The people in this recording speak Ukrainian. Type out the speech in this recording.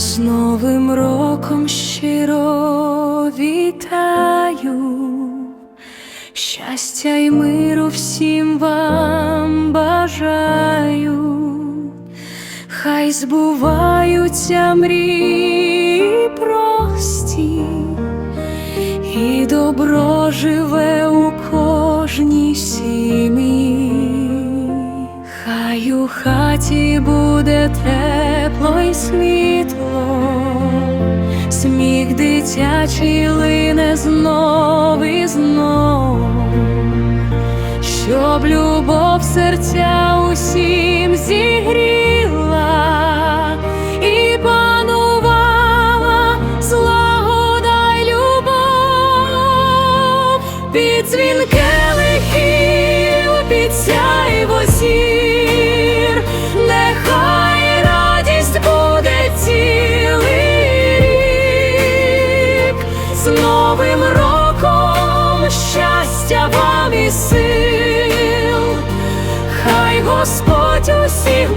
З Новим роком щиро вітаю, щастя й миру всім вам бажаю, хай збуваються мрії прості, і добро живе у кожній сім'ї. Хай у хаті буде тепло й світло, сміх дитячий лине знов і знов, щоб любов серця усім зігріла і панувала злагода любов. Під дзвінки з Новим роком. Щастя вам і сил, хай Господь усі